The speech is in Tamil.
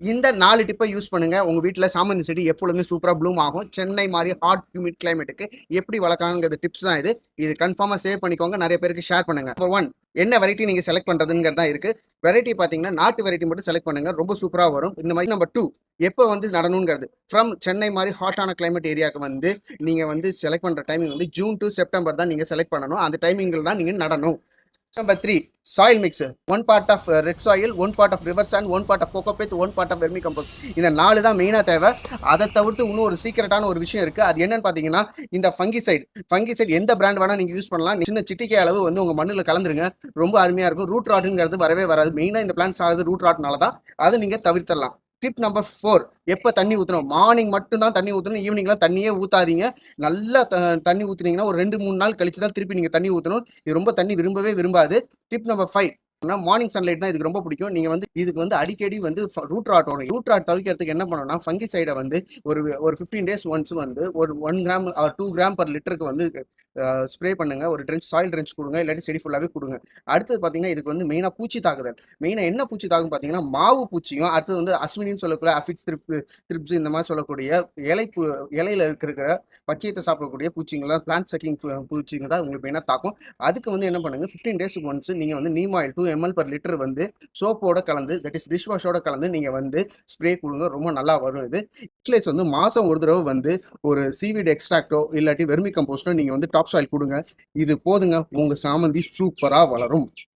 இந்த நாலு டிப்பை யூஸ் பண்ணுங்க. உங்க வீட்டில் சாமந்தி செடி எப்பொழுதுமே சூப்பராக ப்ளூம் ஆகும். சென்னை மாதிரி ஹாட் ஹியூமிட் கிளைமேட்டுக்கு எப்படி வளர்க்கலாங்கிறது டிப்ஸ் தான் இது. இது கன்ஃபார்மாக சேவ் பண்ணிக்கோங்க. நிறைய பேருக்கு ஷேர் பண்ணுங்க. நம்பர் ஒன் என்ன வெரைட்டி நீங்கள் செலக்ட் பண்ணுறதுங்கிறது தான் இருக்குது வெரைட்டி பார்த்தீங்கன்னா நாட்டு வெரைட்டி மட்டும் செலக்ட் பண்ணுங்க. ரொம்ப சூப்பராக வரும். இந்த மாதிரி நம்பர் டூ எப்போ வந்து நடணுங்கிறது. ஃப்ரம் சென்னை மாதிரி ஹாட்டான கிளைமேட் ஏரியாவுக்கு வந்து நீங்கள் வந்து செலக்ட் பண்ணுற டைமிங் வந்து ஜூன் டு செப்டம்பர் தான் நீங்கள் செலக்ட் பண்ணணும். அந்த டைமிங்கில் தான் நீங்கள் நடணும். Number three soil mix one part of red soil one part of river sand one part of cocopeat one part of vermicompost இந்த நாலு தான் மெயினாக தேவை. அதை தவிர்த்து இன்னும் ஒரு சீக்கிரட்டான ஒரு விஷயம் இருக்குது அது என்னன்னு பார்த்தீங்கன்னா இந்த ஃபங்கி சைடு ஃபங்கி சைடு எந்த பிராண்ட் வேணால் நீங்கள் யூஸ் பண்ணலாம். சின்ன சிட்டிக்கை அளவு வந்து உங்கள் மண்ணில் கலந்துருங்க. ரொம்ப அருமையாக இருக்கும். ரூட் ராட்டுங்கிறது வரவே வராது. மெயினாக இந்த பிளான்ஸ் ஆகுது. ரூட் ராட்னால தான். அதை நீங்கள் தவிர்த்தரலாம் டிப் நம்பர் ஃபோர் எப்போ தண்ணி ஊற்றணும் மார்னிங் மட்டும்தான் தண்ணி ஊற்றணும் ஈவினிங்லாம் தண்ணியே ஊற்றாதீங்க நல்லா த தண்ணி ஊற்றுனீங்கன்னா ஒரு ரெண்டு மூணு நாள் கழிச்சு தான் திருப்பி நீங்கள் தண்ணி ஊற்றணும் இது ரொம்ப தண்ணி விரும்பவே விரும்பாது. Tip number five morning sunlight தான் இதுக்கு ரொம்ப பிடிக்கும். நீங்கள் வந்து இதுக்கு வந்து அடிக்கடி வந்து ரூட் ராட் வரும் ரூட் ராட் தவிர்க்கிறதுக்கு என்ன பண்ணணும்னா ஃபங்கி சைடை வந்து ஒரு ஒரு ஃபிஃப்டீன் டேஸ் ஒன்ஸ் வந்து ஒரு one gram or two gram per லிட்டருக்கு வந்து ஸ்ப்ரே பண்ணுங்க. ஒரு ட்ரென்ச் சாயில் ட்ரென்ச் கொடுங்க. இல்லாட்டி செடி ஃபுல்லாகவே கொடுங்க. அடுத்தது பார்த்தீங்கன்னா இதுக்கு வந்து மெயினாக பூச்சி தாக்குதல். மெயினாக என்ன பூச்சி தாக்கும் பார்த்தீங்கன்னா மாவு பூச்சியும் அடுத்தது வந்து அஸ்வினின்னு சொல்லக்கூடிய அஃபிட்ஸ் த்ரிப் த்ரிப்ஸ் இந்த மாதிரி சொல்லக்கூடிய இலை பூ இலையில இருக்கிற பச்சையத்தை சாப்பிடக்கூடிய பூச்சிங்கெல்லாம் பிளான்ட் சக்கிங் பூச்சிங்க தான் உங்களுக்கு மெயினாக தாக்கும். அதுக்கு வந்து என்ன பண்ணுங்க ஃபிஃப்டீன் டேஸுக்கு ஒன்ஸ் நீங்கள் வந்து neem oil two ml per litre வந்து சோப்போட கலந்து தட் இஸ் டிஷ் வாஷோட கலந்து நீங்கள் வந்து ஸ்ப்ரே கொடுங்க. ரொம்ப நல்லா வரும் இது. இட்லேஸ் வந்து மாதம் ஒரு தடவை வந்து ஒரு சீவிட் எக்ஸ்ட்ராக்டோ இல்லாட்டி வெர்மி கம்போஸ்டோ நீங்கள் வந்து டாப் சாயில் கொடுங்க. இது போதுங்க. உங்கள் சாமந்தி சூப்பராக வளரும்.